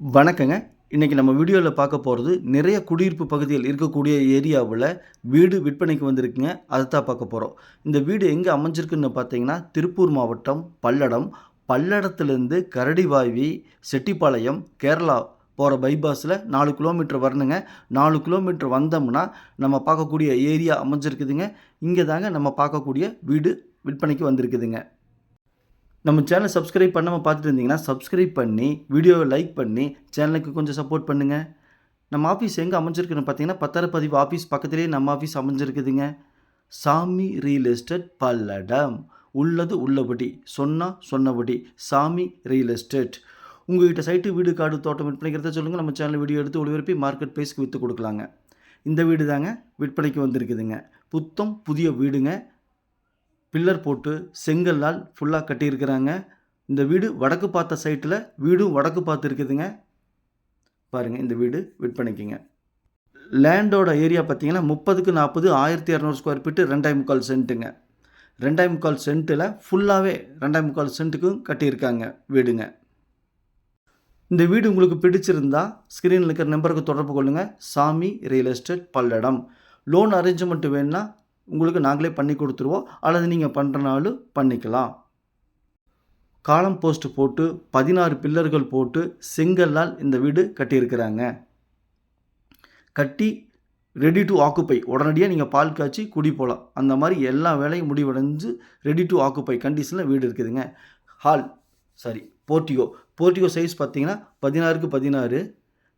வணக்கங்க. இன்றைக்கி நம்ம வீடியோவில் பார்க்க போகிறது நிறைய குடியிருப்பு பகுதியில் இருக்கக்கூடிய ஏரியாவில் வீடு விற்பனைக்கு வந்திருக்குங்க. அதை தான் பார்க்க போகிறோம் இந்த வீடு எங்கே அமைஞ்சிருக்குன்னு பார்த்தீங்கன்னா திருப்பூர் மாவட்டம் பல்லடம். பல்லடத்துலேருந்து கரடிவாய்வி செட்டிப்பாளையம் கேரளா போகிற பைபாஸில் நாலு கிலோமீட்டர் வரணுங்க. நாலு கிலோமீட்டர் வந்தோம்னா நம்ம பார்க்கக்கூடிய ஏரியா அமைஞ்சிருக்குதுங்க. இங்கே தாங்க நம்ம பார்க்கக்கூடிய வீடு விற்பனைக்கு வந்திருக்குதுங்க. நம்ம சேனலை சப்ஸ்கிரைப் பண்ணாமல் பார்த்துட்டு இருந்தீங்கன்னா சப்ஸ்கிரைப் பண்ணி வீடியோவை லைக் பண்ணி சேனலுக்கு கொஞ்சம் சப்போர்ட் பண்ணுங்கள் நம்ம ஆஃபீஸ் எங்கே அமைஞ்சிருக்குன்னு பார்த்தீங்கன்னா பத்திரப்பதிவு ஆஃபீஸ் பக்கத்துலேயே நம்ம ஆஃபீஸ் அமைஞ்சிருக்குதுங்க. சாமி ரியல் எஸ்டேட் பல்லடம். உள்ளது உள்ளபடி சொன்னால் சொன்னபடி சாமி ரியல் எஸ்டேட் உங்கள்கிட்ட சைட்டு வீடு காடு தோட்டம் விற்பனைக்கிறத சொல்லுங்கள் நம்ம சேனல் வீடியோ எடுத்து ஒளிபரப்பி மார்க்கெட் ப்ரைஸ்க்கு விற்று கொடுக்கலாங்க. இந்த வீடு தாங்க விற்பனைக்கு வந்திருக்குதுங்க. புத்தம் புதிய வீடுங்க. பில்லர் போட்டு செங்கல்லால் ஃபுல்லாக கட்டியிருக்கிறாங்க. இந்த வீடு வடக்கு பார்த்த சைட்டில் வீடும் வடக்கு பார்த்து இருக்குதுங்க பாருங்கள் இந்த வீடு விற்பனைக்குங்க லேண்டோட ஏரியா பார்த்தீங்கன்னா முப்பதுக்கு நாற்பது ஆயிரத்தி இரநூறு ஸ்கொயர் ஃபீட்டு ரெண்டாய் முக்கால் சென்ட்டுங்க ரெண்டாய் முக்கால் சென்ட்டில் ஃபுல்லாகவே ரெண்டாய் முக்கால் சென்ட்டுக்கும் கட்டியிருக்காங்க வீடுங்க. இந்த வீடு உங்களுக்கு பிடிச்சிருந்தா ஸ்க்ரீனில் இருக்கிற நம்பருக்கு தொடர்பு கொள்ளுங்கள் Sami real estate Palladam. Loan arrangement வேணுன்னா உங்களுக்கு நாங்களே பண்ணி கொடுத்துருவோம். அல்லது நீங்கள் பண்ணுறனாலும் பண்ணிக்கலாம். காலம் போஸ்ட் போட்டு பதினாறு பில்லர்கள் போட்டு செங்கல்லால் இந்த வீடு கட்டியிருக்கிறாங்க. கட்டி ரெடி டு ஆக்குப்பை உடனடியாக நீங்கள் பால் காய்ச்சி குடி போகலாம் அந்த மாதிரி எல்லா வேலையும் முடிவடைஞ்சு ரெடி டு ஆக்குப்பை கண்டிஷனில் வீடு இருக்குதுங்க. Hall sorry portico portico size பார்த்தீங்கன்னா பதினாறுக்கு பதினாறு.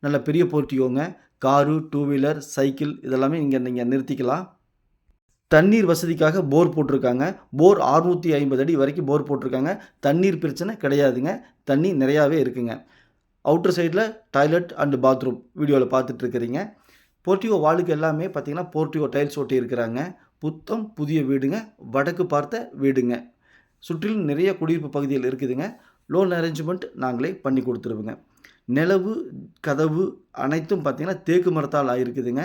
நல்ல பெரிய போர்ட்டிகோங்க காரு டூ வீலர் சைக்கிள் இதெல்லாமே இங்கே நீங்கள் நிறுத்திக்கலாம். தண்ணீர் வசதிக்காக போர் போட்டிருக்காங்க. போர் அறுநூற்றி ஐம்பது அடி வரைக்கும் போர் போட்டிருக்காங்க. தண்ணீர் பிரச்சனை கிடையாதுங்க. தண்ணி நிறையாவே இருக்குங்க. அவுட்டர் சைடில் டாய்லெட் அண்டு பாத்ரூம் வீடியோவில் பார்த்துட்ருக்குறீங்க. போர்ட்டிகோ வாளுக்கு எல்லாமே பார்த்தீங்கன்னா போர்ட்டிகோ டைல்ஸ் ஒட்டி இருக்கிறாங்க. புத்தம் புதிய வீடுங்க. வடக்கு பார்த்த வீடுங்க. சுற்றிலும் நிறைய குடியிருப்பு பகுதிகள் இருக்குதுங்க. லோன் அரேஞ்ச்மெண்ட் நாங்களே பண்ணி கொடுத்துருவோங்க. நிலவு கதவு அனைத்தும் பார்த்திங்கன்னா தேக்கு மரத்தால் ஆகிருக்குதுங்க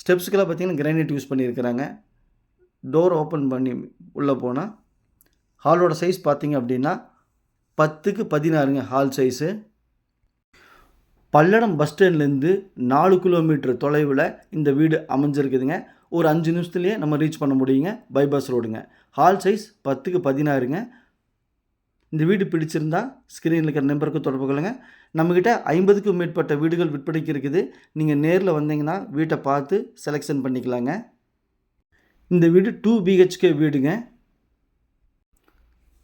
ஸ்டெப்ஸுக்கெல்லாம் பார்த்தீங்கன்னா கிரானைட் யூஸ் பண்ணியிருக்கிறாங்க. டோர் ஓப்பன் பண்ணி உள்ளே போனால் ஹாலோட சைஸ் பார்த்தீங்க அப்படின்னா பத்துக்கு பதினாறுங்க ஹால் சைஸு பல்லடம் பஸ் ஸ்டாண்ட்லேருந்து நாலு கிலோமீட்டர் தொலைவில் இந்த வீடு அமைஞ்சிருக்குதுங்க. ஒரு அஞ்சு நிமிஷத்துலேயே நம்ம ரீச் பண்ண முடியுங்க பைபாஸ் ரோடுங்க ஹால் சைஸ் பத்துக்கு பதினாறுங்க. இந்த வீடு பிடிச்சிருந்தா ஸ்க்ரீனில் இருக்கிற நம்பருக்கு தொடர்பு கொள்ளுங்க. நம்மக்கிட்ட ஐம்பதுக்கும் மேற்பட்ட வீடுகள் விற்பனைக்கு இருக்குது. நீங்கள் நேரில் வந்தீங்கன்னா வீட்டை பார்த்து செலெக்ஷன் பண்ணிக்கலாங்க. இந்த வீடு டூ பிஹெச்கே வீடுங்க.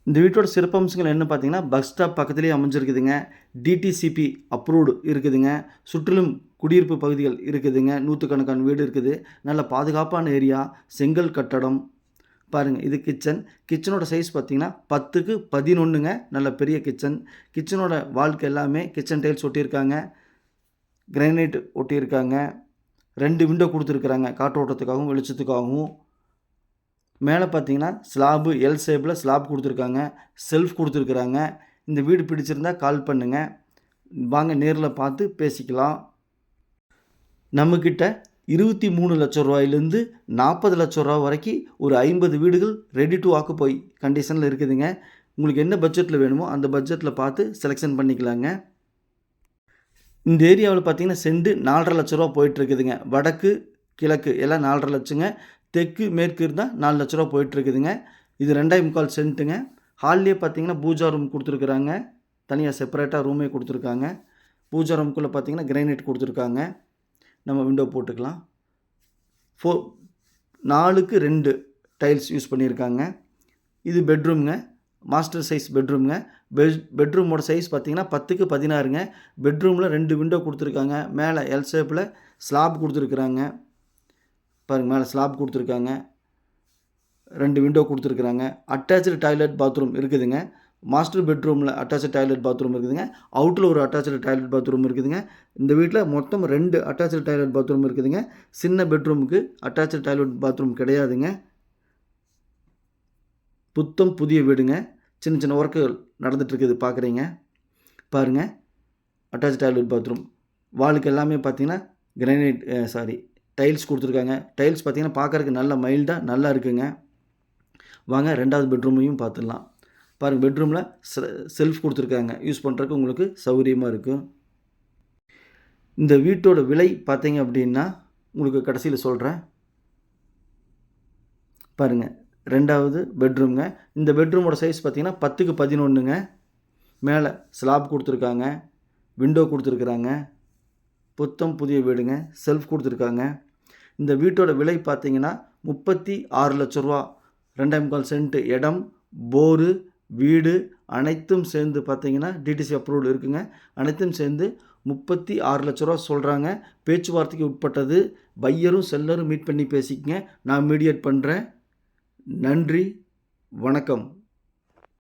இந்த வீட்டோட சிறப்பம்சங்கள் என்ன பார்த்தீங்கன்னா பஸ் ஸ்டாப் பக்கத்துலேயே அமைஞ்சிருக்குதுங்க. டிடிசிபி அப்ரூவ்டு இருக்குதுங்க. சுற்றிலும் குடியிருப்பு பகுதிகள் இருக்குதுங்க. நூற்றுக்கணக்கான வீடு இருக்குது. நல்ல பாதுகாப்பான ஏரியா செங்கல் கட்டடம் பாருங்கள் இது கிச்சன் கிச்சனோட சைஸ் பார்த்தீங்கன்னா பத்துக்கு பதினொன்றுங்க நல்ல பெரிய கிச்சன் கிச்சனோட வாழ்க்கை எல்லாமே கிச்சன் டைல்ஸ் ஒட்டியிருக்காங்க. கிரானைட் ஒட்டியிருக்காங்க. ரெண்டு விண்டோ கொடுத்துருக்குறாங்க. காற்றோட்டத்துக்காகவும் வெளிச்சத்துக்காகவும். மேலே பார்த்தீங்கன்னா ஸ்லாபு எல் ஷேப்பில் ஸ்லாப் கொடுத்துருக்காங்க. செல்ஃப் கொடுத்துருக்குறாங்க. இந்த வீடு பிடிச்சிருந்தா கால் பண்ணுங்கள் வாங்க நேரில் பார்த்து பேசிக்கலாம். நம்மக்கிட்ட இருபத்தி மூணு லட்சம் ரூபாயிலேருந்து நாற்பது லட்சம் ரூபா வரைக்கும் ஒரு ஐம்பது வீடுகள் ரெடி டு ஆக்குப்போய் கண்டிஷனில் இருக்குதுங்க. உங்களுக்கு என்ன பட்ஜெட்டில் வேணுமோ அந்த பட்ஜெட்டில் பார்த்து செலெக்ஷன் பண்ணிக்கலாங்க. இந்த ஏரியாவில் பார்த்தீங்கன்னா செண்டு நாலரை லட்ச ரூபா போயிட்டுருக்குதுங்க. வடக்கு கிழக்கு எல்லாம் நாலரை லட்சங்க. தெற்கு மேற்கு இருந்தால் நாலு லட்ச ரூபா போயிட்டுருக்குதுங்க. இது ரெண்டாயிரம் முக்கால் சென்ட்டுங்க. ஹால்லேயே பார்த்தீங்கன்னா பூஜா ரூம் கொடுத்துருக்குறாங்க. தனியாக செப்பரேட்டாக ரூமே கொடுத்துருக்காங்க. பூஜா ரூம்குள்ளே பார்த்தீங்கன்னா கிரைனைட் கொடுத்துருக்காங்க. நம்ம விண்டோ போட்டுக்கலாம். ஃபோ நாலுக்கு ரெண்டு டைல்ஸ் யூஸ் பண்ணியிருக்காங்க. இது பெட்ரூம்ங்க மாஸ்டர் சைஸ் பெட்ரூம்ங்க பெட் பெட்ரூமோட சைஸ் பார்த்தீங்கன்னா பத்துக்கு பதினாறுங்க. பெட்ரூமில் ரெண்டு விண்டோ கொடுத்துருக்காங்க. மேலே எல் ஷேப்பில் ஸ்லாப் கொடுத்துருக்குறாங்க. பாருங்கள் மேலே ஸ்லாப் கொடுத்துருக்காங்க. ரெண்டு விண்டோ கொடுத்துருக்குறாங்க. அட்டாச்சு டாய்லெட் பாத்ரூம் இருக்குதுங்க. மாஸ்டர் பெட்ரூமில் அட்டாச்சு டாய்லெட் பாத்ரூம் இருக்குதுங்க. அவுட்டில் ஒரு அட்டாச்சு டாய்லெட் பாத்ரூம் இருக்குதுங்க. இந்த வீட்டில் மொத்தம் ரெண்டு அட்டாச்சு டாய்லெட் பாத்ரூம் இருக்குதுங்க. சின்ன பெட்ரூமுக்கு அட்டாச்சு டாய்லெட் பாத்ரூம் கிடையாதுங்க. புத்தம் புதிய வீடுங்க. சின்ன சின்ன ஒர்க்குகள் நடந்துகிட்ருக்குது பார்க்குறீங்க பாருங்கள் அட்டாச் டாய்லெட் பாத்ரூம் வாளுக்கு எல்லாமே பார்த்தீங்கன்னா கிரானைட் சாரி டைல்ஸ் கொடுத்துருக்காங்க. டைல்ஸ் பார்த்தீங்கன்னா பார்க்குறதுக்கு நல்ல மைல்டாக நல்லா இருக்குங்க. வாங்க ரெண்டாவது பெட்ரூமையும் பார்த்துடலாம் பாருங்கள் பெட்ரூமில் செல்ஃப் கொடுத்துருக்காங்க. யூஸ் பண்ணுறதுக்கு உங்களுக்கு சௌகரியமாக இருக்கும். இந்த வீட்டோட விலை பார்த்தீங்க அப்படின்னா உங்களுக்கு கடைசியில் சொல்கிறேன் பாருங்கள் ரெண்டாவது பெட்ரூம்ங்க இந்த பெட்ரூமோட சைஸ் பார்த்தீங்கன்னா பத்துக்கு பதினொன்றுங்க மேலே ஸ்லாப் கொடுத்துருக்காங்க. விண்டோ கொடுத்துருக்குறாங்க. புத்தம் புதிய வீடுங்க செல்ஃப் கொடுத்துருக்காங்க. இந்த வீட்டோட விலை பார்த்தீங்கன்னா முப்பத்தி ஆறு லட்ச ரூபா. ரெண்டே முக்கால் சென்ட்டு இடம் போரு வீடு அனைத்தும் சேர்ந்து பார்த்தீங்கன்னா டிடிசி அப்ரூவல் இருக்குங்க. அனைத்தும் சேர்ந்து முப்பத்தி ஆறு லட்ச ரூபா சொல்கிறாங்க பேச்சுவார்த்தைக்கு உட்பட்டது. பையரும் செல்லரும் மீட் பண்ணி பேசிக்கங்க. நான் மீடியேட் பண்ணுறேன் நன்றி. வணக்கம்.